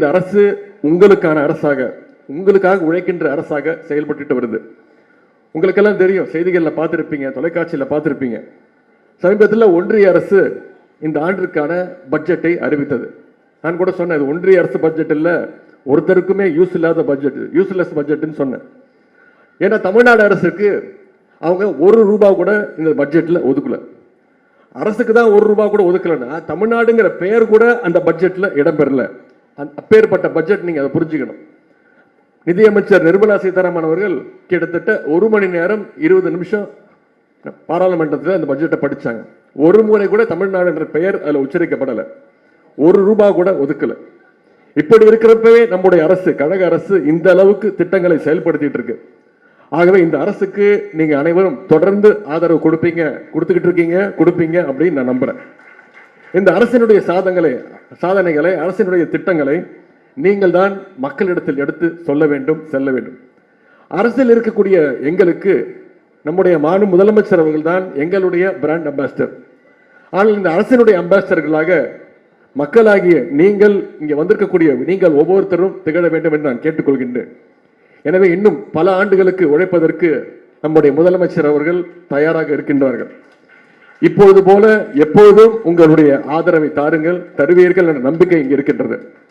இந்த அரசு உங்களுக்கான அரசாக உங்களுக்காக உழைக்கின்ற அரசாக செயல்பட்டு வருது. உங்களுக்கெல்லாம் தெரியும் செய்திகளில் பார்த்துருப்பீங்க தொலைக்காட்சியில் பார்த்துருப்பீங்க. சமீபத்தில் ஒன்றிய அரசு இந்த ஆண்டிற்கான பட்ஜெட்டை அறிவித்தது. நான் கூட சொன்னேன் இது ஒன்றிய அரசு பட்ஜெட் இல்லை ஒருத்தருக்குமே யூஸ் இல்லாத பட்ஜெட் யூஸ்லெஸ் பட்ஜெட்னு சொன்னேன். ஏன்னா தமிழ்நாடு அரசுக்கு அவங்க ஒரு ரூபா கூட இந்த பட்ஜெட்ல ஒதுக்கல. அரசுக்கு தான் ஒரு ரூபா கூட ஒதுக்கலைன்னா தமிழ்நாடுங்கிற பெயர் கூட அந்த பட்ஜெட்ல இடம்பெறல அப்பேற்பட்ட பட்ஜெட் நீங்கள் அதை புரிஞ்சுக்கணும். நிதியமைச்சர் நிர்மலா சீதாராமன் அவர்கள் கிட்டத்தட்ட ஒரு மணி நேரம் இருபது நிமிஷம் பாராளுமன்றத்தில் அந்த பட்ஜெட்டை படித்தாங்க ஒரு முறை கூட தமிழ்நாடு என்ற பெயர் அதில் உச்சரிக்கப்படலை. ஒரு ரூபா கூட ஒதுக்கலை. இப்படி இருக்கிறப்பவே நம்முடைய அரசு கழக அரசு இந்த அளவுக்கு திட்டங்களை செயல்படுத்திட்டு இருக்கு. ஆகவே இந்த அரசுக்கு நீங்க அனைவரும் தொடர்ந்து ஆதரவு கொடுப்பீங்க கொடுத்துக்கிட்டு இருக்கீங்க கொடுப்பீங்க அப்படின்னு நான் நம்புறேன். இந்த அரசினுடைய சாதங்களை சாதனைகளை அரசினுடைய திட்டங்களை நீங்கள் தான் மக்களிடத்தில் எடுத்து சொல்ல வேண்டும் செல்ல வேண்டும். அரசில் இருக்கக்கூடிய எங்களுக்கு நம்முடைய மாநில முதலமைச்சர் அவர்கள் தான் எங்களுடைய பிராண்ட் அம்பாசிடர் ஆனால் இந்த அரசினுடைய அம்பாசிடர்களாக மக்களாகிய நீங்கள் இங்கே வந்திருக்கக்கூடிய நீங்கள் ஒவ்வொருத்தரும் திகழ வேண்டும் என்று நான் கேட்டுக்கொள்கின்றேன். எனவே இன்னும் பல ஆண்டுகளுக்கு உழைப்பதற்கு நம்முடைய முதலமைச்சர் அவர்கள் தயாராக இருக்கின்றார்கள். இப்பொழுது போல எப்பொழுதும் உங்களுடைய ஆதரவை தாருங்கள் தருவீர்கள் என்ற நம்பிக்கை இங்கு இருக்கின்றது.